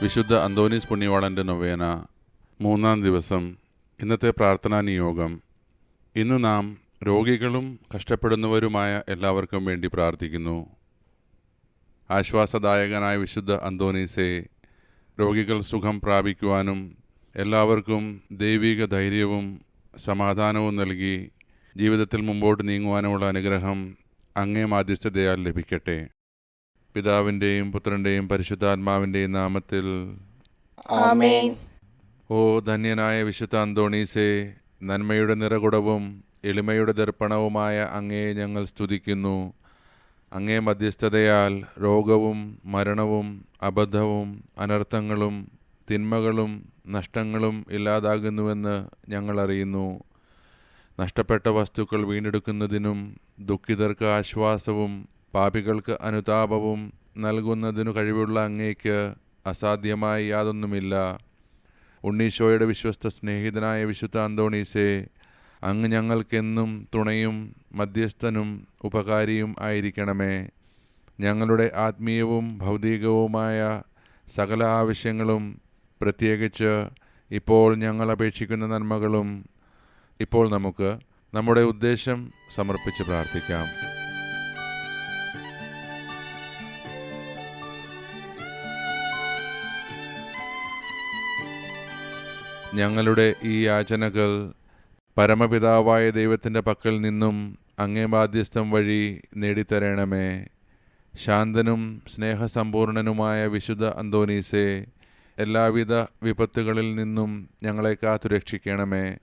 വിശുദ്ധ അന്തോനീസ് പുണ്യവാളന്റെ നൊവേന മൂന്നാം ദിവസം ഇന്നത്തെ പ്രാർത്ഥനാ നിയോഗം. ഇന്ന് നാം രോഗികളും കഷ്ടപ്പെടുന്നവരുമായ എല്ലാവർക്കും വേണ്ടി പ്രാർത്ഥിക്കുന്നു. ആശ്വാസദായകനായ വിശുദ്ധ അന്തോനീസെ രോഗികൾ സുഖം പ്രാപിക്കുവാനും എല്ലാവർക്കും ദൈവിക ധൈര്യവും സമാധാനവും നൽകി ജീവിതത്തിൽ മുമ്പോട്ട് നീങ്ങുവാനുമുള്ള അനുഗ്രഹം അങ്ങേ മാധ്യസ്ഥതയാൽ ലഭിക്കട്ടെ. പിതാവിന്റെയും പുത്രന്റെയും പരിശുദ്ധാത്മാവിന്റെയും നാമത്തിൽ ഓ ധന്യനായ വിശുദ്ധ അന്തോണീസേ നന്മയുടെ നിറകുടവും എളിമയുടെ ദർപ്പണവുമായ അങ്ങയെ ഞങ്ങൾ സ്തുതിക്കുന്നു. അങ്ങേ മധ്യസ്ഥതയാൽ രോഗവും മരണവും അബദ്ധവും അനർത്ഥങ്ങളും തിന്മകളും നഷ്ടങ്ങളും ഇല്ലാതാകുന്നുവെന്ന് ഞങ്ങൾ അറിയുന്നു. നഷ്ടപ്പെട്ട വസ്തുക്കൾ വീണ്ടെടുക്കുന്നതിനും ദുഃഖിതർക്ക് ആശ്വാസവും പാപികൾക്ക് അനുതാപവും നൽകുന്നതിനു കഴിവുള്ള അങ്ങേക്ക് അസാധ്യമായി യാതൊന്നുമില്ല. ഉണ്ണീശോയുടെ വിശ്വസ്ത സ്നേഹിതനായ വിശുദ്ധ അന്തോണീസെ അങ്ങ് ഞങ്ങൾക്കെന്നും തുണയും മധ്യസ്ഥനും ഉപകാരിയും ആയിരിക്കണമേ. ഞങ്ങളുടെ ആത്മീയവും ഭൗതികവുമായ സകല ആവശ്യങ്ങളും പ്രത്യേകിച്ച് ഇപ്പോൾ ഞങ്ങൾ അപേക്ഷിക്കുന്ന നന്മകളും ഇപ്പോൾ നമുക്ക് നമ്മുടെ ഉദ്ദേശം സമർപ്പിച്ച് പ്രാർത്ഥിക്കാം. ഞങ്ങളുടെ ഈ യാചനകൾ പരമപിതാവായ ദൈവത്തിന്റെ പക്കൽ നിന്നും അങ്ങേ ബാധ്യസ്ഥം വഴി നേടിത്തരണമേ. ശാന്തനും സ്നേഹസമ്പൂർണനുമായ വിശുദ്ധ അന്തോനീസെ എല്ലാവിധ വിപത്തുകളിൽ നിന്നും ഞങ്ങളെ കാത്തുരക്ഷിക്കണമേ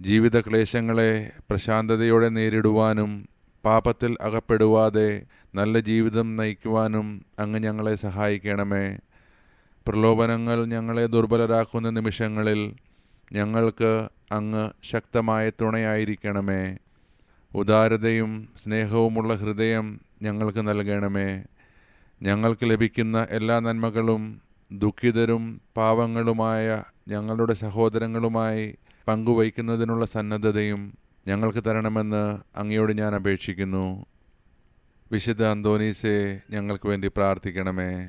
ജീവിത ക്ലേശങ്ങളെ പ്രശാന്തതയോടെ നേരിടുവാനും പാപത്തിൽ അകപ്പെടുവാതെ നല്ല ജീവിതം നയിക്കുവാനും അങ്ങ് ഞങ്ങളെ സഹായിക്കണമേ. പ്രലോഭനങ്ങൾ ഞങ്ങളെ ദുർബലരാക്കുന്ന നിമിഷങ്ങളിൽ ഞങ്ങൾക്ക് അങ്ങ് ശക്തമായ തുണയായിരിക്കണമേ. ഉദാരതയും സ്നേഹവുമുള്ള ഹൃദയം ഞങ്ങൾക്ക് നൽകണമേ. ഞങ്ങൾക്ക് ലഭിക്കുന്ന എല്ലാ നന്മകളും ദുഃഖിതരും പാവങ്ങളുമായ ഞങ്ങളുടെ സഹോദരങ്ങളുമായി പങ്കുവയ്ക്കുന്നതിനുള്ള സന്നദ്ധതയും ഞങ്ങൾക്ക് തരണമെന്ന് അങ്ങയോട് ഞാൻ അപേക്ഷിക്കുന്നു. വിശുദ്ധ അന്തോനീസെ ഞങ്ങൾക്ക് വേണ്ടി പ്രാർത്ഥിക്കണമേ.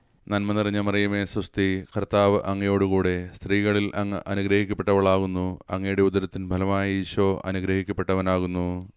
നന്മ നിറഞ്ഞ മറിയമേ സുസ്തി കർത്താവ് അങ്ങയോടുകൂടെ സ്ത്രീകളിൽ അങ്ങ് അനുഗ്രഹിക്കപ്പെട്ടവളാകുന്നു അങ്ങയുടെ ഉദരത്തിൻ ഫലമായി ഈശോ അനുഗ്രഹിക്കപ്പെട്ടവനാകുന്നു.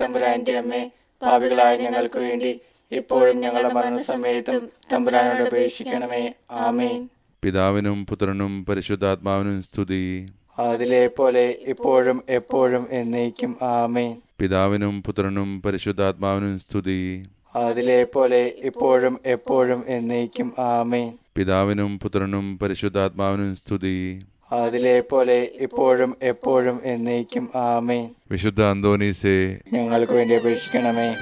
തമ്പുരാന്റെ അമ്മേ പാപികളായ ഞങ്ങൾക്ക് വേണ്ടി ഇപ്പോഴും ഞങ്ങളുടെ മരണസമയത്തും തമ്പുരാനോട് അപേക്ഷിക്കണമേ. ആമേൻ. പിതാവിനും പുത്രനും പരിശുദ്ധാത്മാവിനും സ്തുതി. അതിലെ പോലെ ഇപ്പോഴും എപ്പോഴും എന്നേക്കും ആമേൻ. പിതാവിനും പുത്രനും പരിശുദ്ധാത്മാവിനും സ്തുതി. അതിലെ പോലെ ഇപ്പോഴും എപ്പോഴും എന്നേക്കും. ആമേൻ. പിതാവിനും പുത്രനും പരിശുദ്ധാത്മാവിനും സ്തുതി. അതിലെ പോലെ ഇപ്പോഴും എപ്പോഴും എന്നേക്കും. ആമേൻ. വിശുദ്ധ അന്തോണീസെ. ഞങ്ങൾക്ക് വേണ്ടി അപേക്ഷിക്കണമേ.